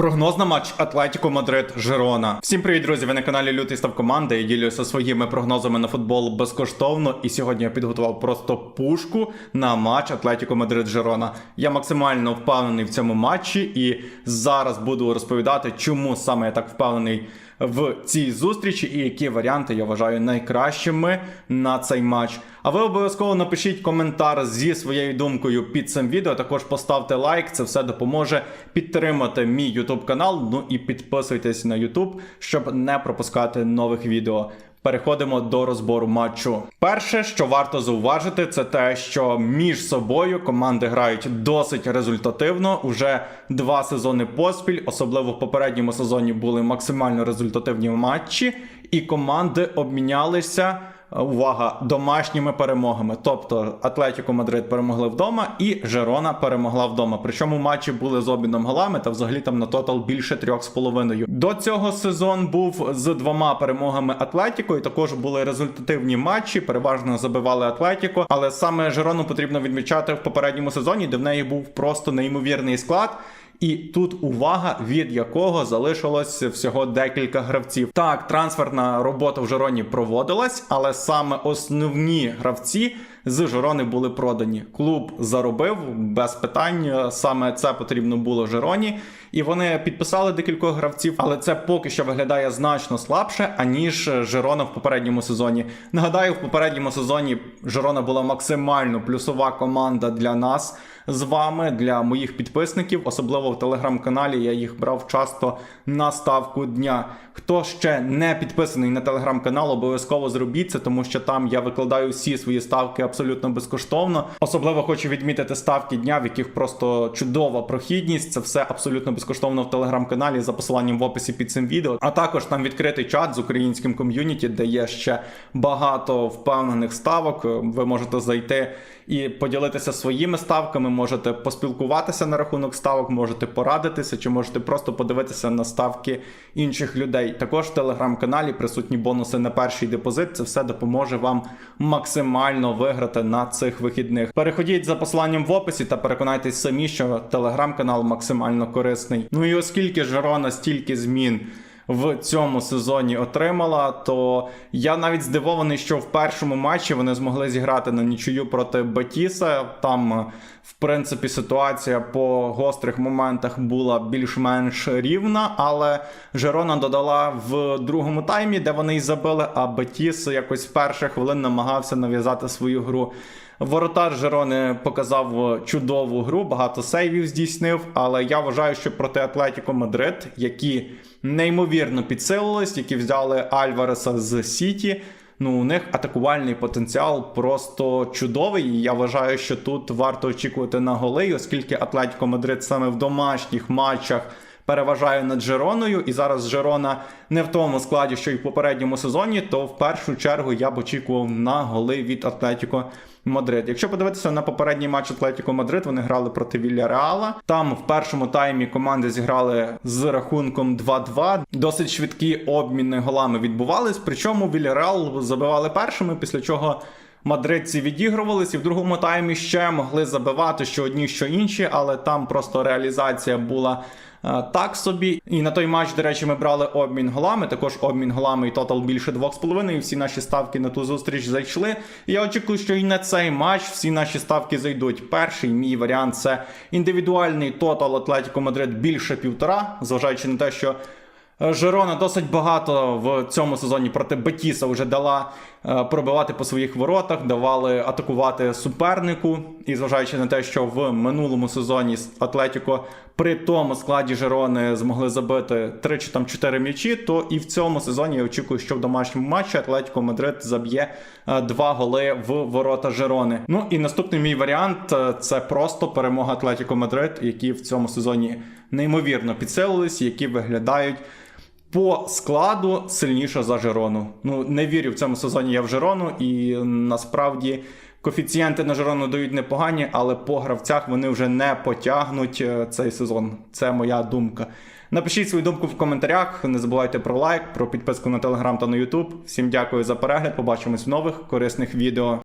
Прогноз на матч Атлетіко Мадрид Жирона. Всім привіт, друзі! Ви на каналі Лютий Став Команда. Я ділюся своїми прогнозами на футбол безкоштовно. І сьогодні я підготував просто пушку на матч Атлетіко Мадрид Жирона. Я максимально впевнений в цьому матчі, і зараз буду розповідати, чому саме я так впевнений в цій зустрічі і які варіанти я вважаю найкращими на цей матч. А ви обов'язково напишіть коментар зі своєю думкою під цим відео. Також поставте лайк, це все допоможе підтримати мій YouTube канал. Ну і підписуйтесь на YouTube, щоб не пропускати нових відео. Переходимо до розбору матчу. Перше, що варто зауважити, це те, що між собою команди грають досить результативно. Уже два сезони поспіль, особливо в попередньому сезоні були максимально результативні матчі, і команди обмінялися. Увага домашніми перемогами. Тобто Атлетіко Мадрид перемогли вдома, і Жерона перемогла вдома. Причому матчі були з обміном голами та взагалі там на тотал більше трьох з половиною. До цього сезон був з двома перемогами Атлетіко, і також були результативні матчі. Переважно забивали Атлетіко. Але саме Жерону потрібно відмічати в попередньому сезоні, де в неї був просто неймовірний склад. І тут увага, від якого залишилось всього декілька гравців. Так, трансферна робота в Жероні проводилась, але саме основні гравці з Жирони були продані. Клуб заробив без питань. Саме це потрібно було Жироні. І вони підписали декількох гравців, але це поки що виглядає значно слабше, аніж Жирона в попередньому сезоні. Нагадаю, в попередньому сезоні Жирона була максимально плюсова команда для нас з вами, для моїх підписників, особливо в телеграм-каналі. Я їх брав часто на ставку дня. Хто ще не підписаний на телеграм-канал, обов'язково зробіть це, тому що там я викладаю всі свої ставки абсолютно безкоштовно. Особливо хочу відмітити ставки дня, в яких просто чудова прохідність. Це все абсолютно безкоштовно в телеграм-каналі за посиланням в описі під цим відео. А також там відкритий чат з українським ком'юніті, де є ще багато впевнених ставок. Ви можете зайти і поділитися своїми ставками, можете поспілкуватися на рахунок ставок, можете порадитися, чи можете просто подивитися на ставки інших людей. Також в телеграм-каналі присутні бонуси на перший депозит. Це все допоможе вам максимально виграти на цих вихідних. Переходіть за посиланням в описі та переконайтесь самі, що телеграм-канал максимально корисний. Ну і оскільки Жерона стільки змін в цьому сезоні отримала, то я навіть здивований, що в першому матчі вони змогли зіграти на нічию проти Батіса. Там, в принципі, ситуація по гострих моментах була більш-менш рівна, але Жерона додала в другому таймі, де вони й забили, а Батіс якось в перших хвилин намагався нав'язати свою гру. Воротар Жерони показав чудову гру, багато сейвів здійснив. Але я вважаю, що проти Атлетіко Мадрид, які неймовірно підсилились, які взяли Альвареса з Сіті. Ну, у них атакувальний потенціал просто чудовий. І я вважаю, що тут варто очікувати на голи, оскільки Атлетіко Мадрид саме в домашніх матчах переважає над Жероною, і зараз Жерона не в тому складі, що й в попередньому сезоні, то в першу чергу я б очікував на голи від Атлетіко Мадрид. Якщо подивитися на попередній матч Атлетіко Мадрид, вони грали проти Вільяреала. Там в першому таймі команди зіграли з рахунком 2-2. Досить швидкі обміни голами відбувались. Причому Вільяреал забивали першими, після чого. Мадридці відігрувалися в другому таймі ще могли забивати що одні, що інші, але там просто реалізація була е, так собі. І на той матч, до речі, ми брали обмін голами. Також обмін голами і тотал більше 2,5. І всі наші ставки на ту зустріч зайшли. І я очікую, що і на цей матч всі наші ставки зайдуть. Перший мій варіант це індивідуальний тотал Атлетіко Мадрид більше півтора, зважаючи на те, що. Жерона досить багато в цьому сезоні проти Бетіса вже дала е, пробивати по своїх воротах, давали атакувати супернику. І зважаючи на те, що в минулому сезоні Атлетіко при тому складі Жерони змогли забити 3 чи там 4 м'ячі, то і в цьому сезоні я очікую, що в домашньому матчі Атлетіко Мадрид заб'є е, два голи в ворота Жерони. Ну і наступний мій варіант е, це просто перемога Атлетіко Мадрид, які в цьому сезоні неймовірно підсилились, які виглядають по складу сильніше за Жерону. Ну не вірю в цьому сезоні я в Жерону, і насправді коефіцієнти на Жерону дають непогані, але по гравцях вони вже не потягнуть е, цей сезон. Це моя думка. Напишіть свою думку в коментарях. Не забувайте про лайк, про підписку на телеграм та на ютуб. Всім дякую за перегляд. Побачимось в нових корисних відео.